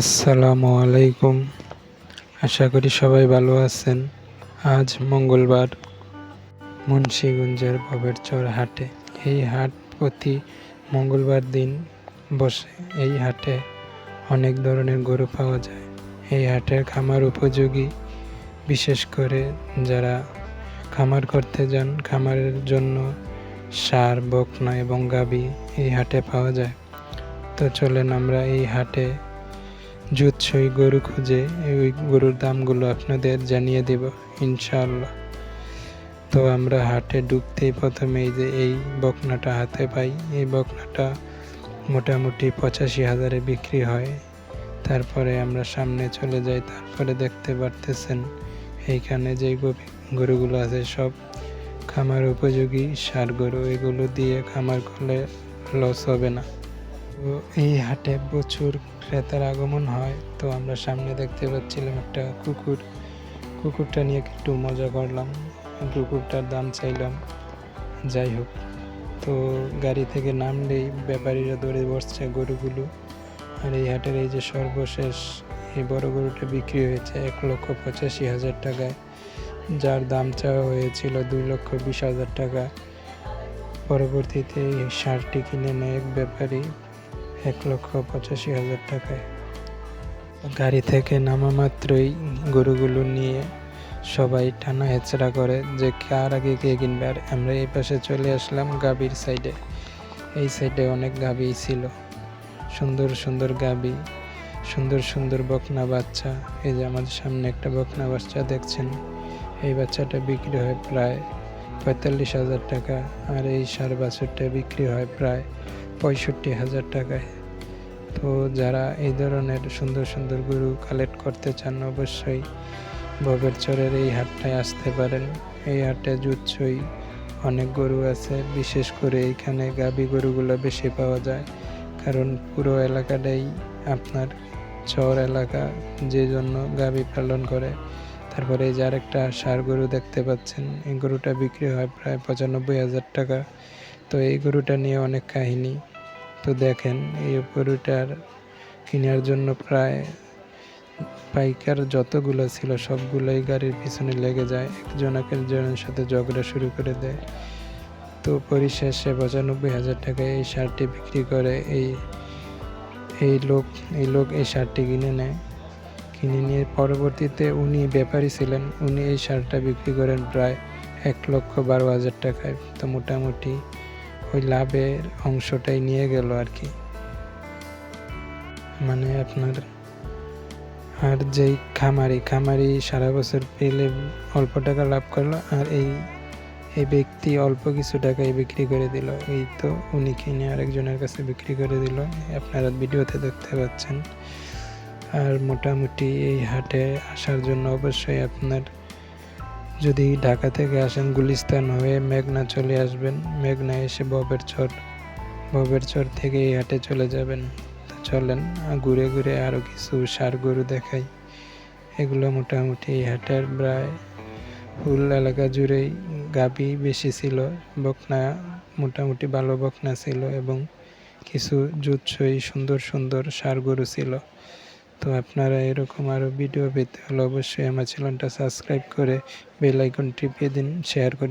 আসসালামু আলাইকুম। আশা করি সবাই ভালো আছেন। আজ মঙ্গলবার মুন্সীগঞ্জের ভবেরচর হাটে। এই হাট প্রতি মঙ্গলবার দিন বসে এই হাটে অনেক ধরনের গরু পাওয়া যায়। এই হাটের খামার উপযোগী, বিশেষ করে যারা খামার করতে যান, খামারের জন্য সার, বকনা এবং গাবি এই হাটে পাওয়া যায়। তো চলেন আমরা এই হাটে জুৎসই গরু খুঁজে, ওই গরুর দামগুলো আপনাদের জানিয়ে দেব, ইনশাআল্লাহ। তো আমরা হাটে ঢুকতেই প্রথমে এই যে এই বকনাটা হাতে পাই। এই বকনাটা মোটামুটি পঁচাশি হাজারে বিক্রি হয়। তারপরে আমরা সামনে চলে যাই, তারপরে দেখতে পারতেছেন এইখানে যে গরু- গরুগুলো আছে সব খামার উপযোগী, সার গরু এগুলো দিয়ে খামার করলে লস হবে না। তো এই হাটে প্রচুর ক্রেতার আগমন হয়, তো আমরা সামনে দেখতে পাচ্ছিলাম একটা কুকুর। কুকুরটা নিয়ে একটু মজা করলাম, কুকুরটার দাম চাইলাম, যাই হোক। তো গাড়ি থেকে নামলেই ব্যাপারীরা দৌড়ে বসছে গরুগুলো। আর এই হাটের এই যে সর্বশেষ এই বড় গরুটা বিক্রি হয়েছে এক লক্ষ পঁচাশি হাজার টাকায়, যার দাম চাওয়া হয়েছিল দুই লক্ষ বিশ হাজার টাকা। পরবর্তীতে এই সারটি কিনে নেয় এক ব্যাপারী। এক লক্ষ পঁচাশি হাজার টাকায়। গাড়ি থেকে নামা মাত্রই গরুগুলো নিয়ে সবাই টানা হেঁচড়া করে যে কার আগে কে কিনবে। আর আমরা এই পাশে চলে আসলাম গাবির সাইডে এই সাইডে অনেক গাবি ছিল। সুন্দর সুন্দর গাবি সুন্দর সুন্দর বকনা বাচ্চা। এই যে আমাদের সামনে একটা বকনা বাচ্চা দেখছেন। এই বাচ্চাটা বিক্রি হয় প্রায় পঁয়তাল্লিশ হাজার টাকা। আর এই সার বাছুরটা বিক্রি হয় প্রায় পঁয়ষট্টি হাজার টাকায়। তো যারা এই ধরনের সুন্দর সুন্দর গরু কালেক্ট করতে চান, অবশ্যই ববের চরের এই হাটটায় আসতে পারেন। এই হাটে জুৎসই অনেক গরু আছে, বিশেষ করে এইখানে গাবি গরুগুলো বেশি পাওয়া যায়। কারণ পুরো এলাকাটাই আপনার চর এলাকা, যে জন্য গাবি পালন করে। তারপরে এই যে আরেকটা সার গরু দেখতে পাচ্ছেন, এই গরুটা বিক্রি হয় প্রায় পঁচানব্বই হাজার টাকা। তো এই গরুটা নিয়ে অনেক কাহিনী। তো দেখেন, এই গরুটার কেনার জন্য প্রায় পাইকার যতগুলো ছিল সবগুলোই গাড়ির পিছনে লেগে যায়। একজন একজনের সাথে ঝগড়া শুরু করে দেয়। তো পরিশেষে পঁচানব্বই হাজার টাকায় এই শার্টটি বিক্রি করে এই এই লোক এই লোক এই শার্টটি কিনে নেয়। কিনে নিয়ে পরবর্তীতে উনি ব্যাপারী ছিলেন। উনি এই শার্টটা বিক্রি করেন প্রায় এক লক্ষ বারো হাজার টাকায়। তো মোটামুটি ওই লাভের অংশটাই নিয়ে গেল আর কি। মানে আপনার আর যেই খামারি খামারি সারা বছর পেলে অল্প টাকা লাভ করল আর এই এই ব্যক্তি অল্প কিছু টাকায় বিক্রি করে দিল। এই তো উনি কিনে আরেকজনের কাছে বিক্রি করে দিল। আপনারা ভিডিওতে দেখতে পাচ্ছেন। আর মোটামুটি এই হাটে আসার জন্য অবশ্যই আপনার যদি ঢাকা থেকে আসেন গুলিস্তান হয়ে মেঘনা চলে আসবেন, মেঘনা এসে ববের চর ববের চর থেকে এই হাটে চলে যাবেন। চলেন, ঘুরে ঘুরে আরও কিছু সার গরু দেখাই। এগুলো মোটামুটি এই হাটের প্রায় ফুল এলাকা জুড়েই গাবি বেশি ছিল, বকনা মোটামুটি ভালো বকনা ছিল এবং কিছু জুৎসই সুন্দর সুন্দর সার গরু ছিল। তো আপনারা এরকম আরও ভিডিও পেতে হলে অবশ্যই আমার চ্যানেলটা সাবস্ক্রাইব করে বেল আইকন টিপিয়ে দিন শেয়ার করে